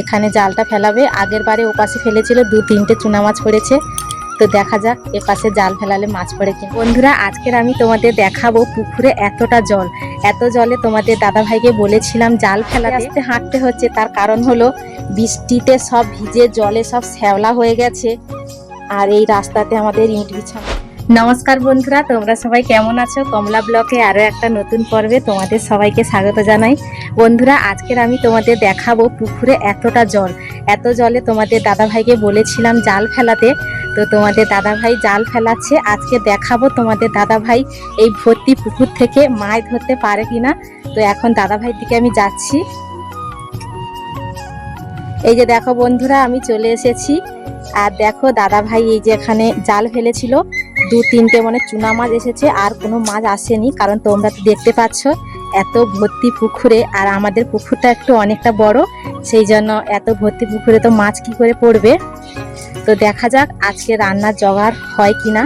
এখানে জালটা ফেলাবে। আগের বারে ওপাশে ফেলেছিল, দু তিনটে চুনা মাছ পড়েছে। তো দেখা যাক, এপাশে জাল ফেলালে মাছ পড়ে কি বন্ধুরা, আজকের আমি তোমাদের দেখাবো পুকুরে এতটা জল। এত জলে তোমাদের দাদা ভাইকে বলেছিলাম জাল ফেলাতে। আসতে হাঁটতে হচ্ছে, তার কারণ হলো বৃষ্টিতে সব ভিজে জলে সব শ্যাওলা হয়ে গেছে। আর এই রাস্তাতে আমাদের ইট বিছানো। নমস্কার বন্ধুরা, তোমরা সবাই কেমন আছো? কমলা ব্লকে আরও একটা নতুন পর্বে তোমাদের সবাইকে স্বাগত জানাই। বন্ধুরা, আজকের আমি তোমাদের দেখাবো পুকুরে এতটা জল। এত জলে তোমাদের দাদা ভাইকে বলেছিলাম জাল ফেলাতে। তো তোমাদের দাদা ভাই জাল ফেলাচ্ছে। আজকে দেখাবো তোমাদের দাদা ভাই এই ভর্তি পুকুর থেকে মাছ ধরতে পারে কিনা। তো এখন দাদা ভাইয়ের দিকে আমি যাচ্ছি। এই যে দেখো বন্ধুরা, আমি চলে এসেছি। আর দেখো দাদা ভাই এই যে এখানে জাল ফেলেছিল। দু তিনটে মানে চুনা মাছ এসেছে, আর কোনো মাছ আসেনি, কারণ তোমরা তো দেখতে পাচ্ছ এত ভর্তি পুকুরে, আর আমাদের পুকুরটা একটু অনেকটা বড়, সেই জন্য এত ভর্তি পুকুরে তো মাছ কি করে পড়বে? তো দেখা যাক আজকে রান্নার জোগাড় হয় কি না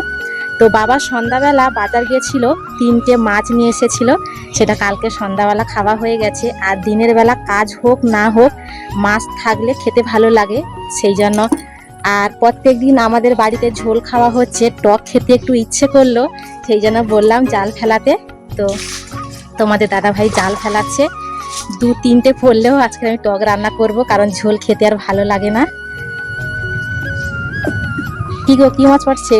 তো বাবা সন্ধ্যাবেলা বাজার গিয়েছিল তিনটে মাছ নিয়ে এসেছিল, সেটা কালকে সন্ধ্যাবেলা খাওয়া হয়ে গেছে, আর দিনের বেলা কাজ হোক না হোক, মাছ থাকলে খেতে ভালো লাগে, সেই জন্য আর প্রত্যেক দিন আমাদের বাড়িতে ঝোল খাওয়া হচ্ছে, টক খেতে একটু ইচ্ছে করল, সেই জন্য বললাম জাল ফেলাতে। তো তোমাদের দাদা ভাই জাল ফেলাচ্ছে। দু তিনটে পড়লেও আজকে আমি টক রান্না করব, কারণ ঝোল খেতে আর ভালো লাগে না। কি গো, কি মাছ পড়ছে?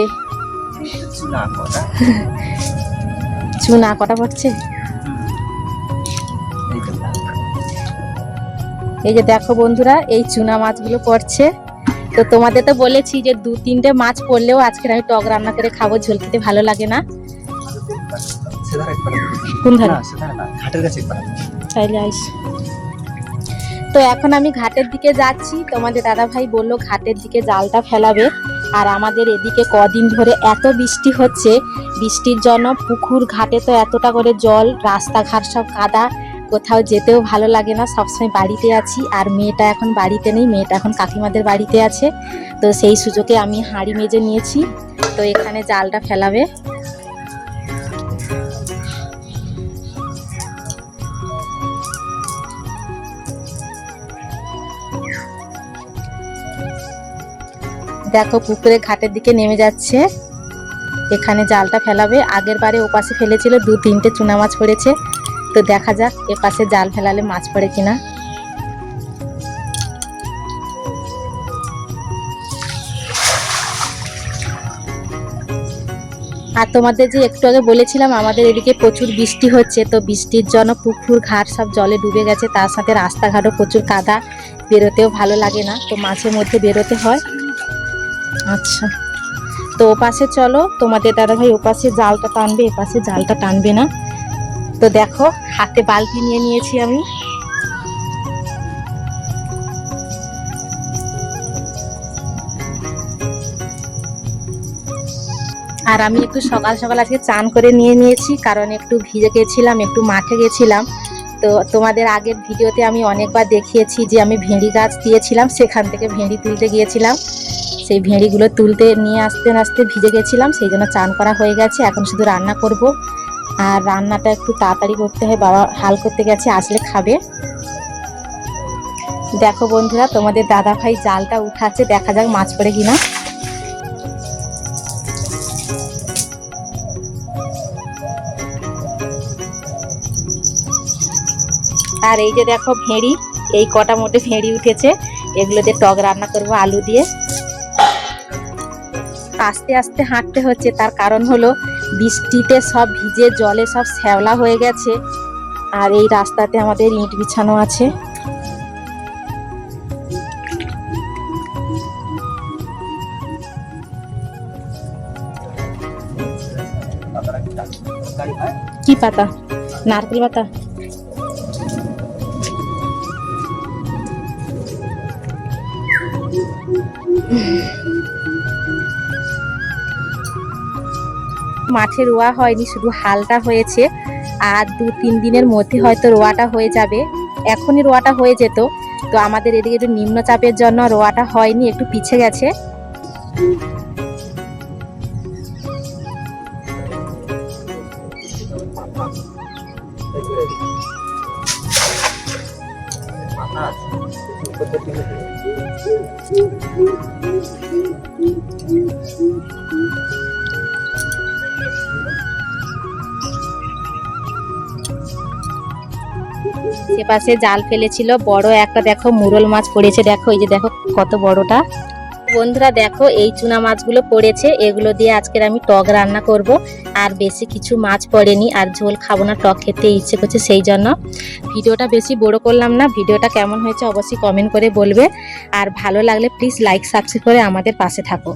চুনা কটা পড়ছে? এই যে দেখো বন্ধুরা, এই চুনা মাছগুলো পড়ছে। তো তোমাদের তো বলেছি যে দু তিনটে মাছ পড়লেও আজকে আমি টক রান্না করে খাব ঝোল খেতে ভালো লাগে না। কোন তো এখন আমি ঘাটের দিকে যাচ্ছি। তোমাদের দাদা ভাই বলল ঘাটের দিকে জালটা ফেলাবে। আর আমাদের এদিকে কদিন ধরে এত বৃষ্টি হচ্ছে বৃষ্টির জন্য পুকুর ঘাটে তো এতটা করে জল রাস্তাঘাট সব কাদা। কোথাও যেতেও ভালো লাগে না। সবসময় বাড়িতে আছি। আর মেয়েটা এখন বাড়িতে নেই। মেয়েটা এখন কাকিমাদের বাড়িতে আছে। তো সেই সুযোগে আমি হাঁড়ি মেজে নিয়েছি। তো এখানে জালটা ফেলাবে। দেখো, পুকুরে ঘাটের দিকে নেমে যাচ্ছে। এখানে জালটা ফেলাবে। আগের বারে ওপাশে ফেলেছিল। দু তিনটে চুনা মাছ পড়েছে। তো দেখা যাক এপাশে জাল ফেলালে মাছ পড়ে কিনা। আর তোমাদের যে একটু আগে বলেছিলাম, আমাদের এদিকে প্রচুর বৃষ্টি হচ্ছে, তো বৃষ্টির জন্য পুকুর, ঘাট সব জলে ডুবে গেছে, তার সাথে রাস্তাঘাটও প্রচুর কাদা, বেরোতেও ভালো লাগে না, তো মাঝে মধ্যে বেরোতে হয়। আচ্ছা তো ওপাশে চলো, তোমাদের দাদা ভাই ওপাশে জালটা টানবে, এপাশে জালটা টানবে না। তো দেখো, হাতে বালতি নিয়ে নিয়েছি আমি। আর আমি একটু সকাল সকাল আজকে চান করে নিয়ে নিয়েছি, কারণ একটু ভিজে গেছিলাম, একটু মাঠে গেছিলাম। তো তোমাদের আগের ভিডিওতে আমি অনেকবার দেখিয়েছি যে আমি ভেঁড়ি গাছ দিয়েছিলাম, সেখান থেকে ভেঁড়ি তুলতে গিয়েছিলাম। সেই ভেঁড়িগুলো তুলতে নিয়ে আসতে আসতে ভিজে গেছিলাম, সেই জন্য চান করা হয়ে গেছে। এখন শুধু রান্না করব। আর রান্নাটা একটু তাড়াতাড়ি করতে হয়, বাবা হাল করতে গেছে, আসলে খাবে। দেখো বন্ধুরা, তোমাদের দাদা ভাই জালটা উঠাচ্ছে, দেখা যাক মাছ পড়ে কিনা। আর এই যে দেখো ভেঁড়ি, এই কটা মোটে ভেঁড়ি উঠেছে, এগুলোতে টক রান্না করব আলু দিয়ে। আস্তে আস্তে হাঁটতে হচ্ছে, তার কারণ হলো বৃষ্টিতে সব ভিজে জলে সব শ্যাওলা হয়ে গেছে। আর এই রাস্তাতে আমাদের ইট বিছানো আছে। কি পাতা? নারকেল পাতা? মাঠে রোয়া হয়নি, শুধু হালটা হয়েছে। আর দু তিন দিনের মধ্যে হয়তো রোয়াটা হয়ে যাবে। এখনই রোয়াটা হয়ে যেত। তো আমাদের এদিকে একটু নিম্নচাপের জন্য রোয়াটা হয়নি, একটু পিছে গেছে। সে পাশে জাল ফেলেছিল, বড় একটা দেখো মুরল মাছ পড়েছে, দেখো, এই যে দেখো কত বড়টা। বন্ধুরা দেখো, এই চুনা মাছগুলো পড়েছে, এগুলো দিয়ে আজকের আমি টক রান্না করব, আর বেশি কিছু মাছ পড়েনি, আর ঝোল খাব না, টক খেতে ইচ্ছে করছে সেই জন্য। ভিডিওটা বেশি বড় করলাম না, ভিডিওটা কেমন হয়েছে অবশ্যই কমেন্ট করে বলবে, আর ভালো লাগলে প্লিজ লাইক সাবস্ক্রাইব করে আমাদের পাশে থাকো।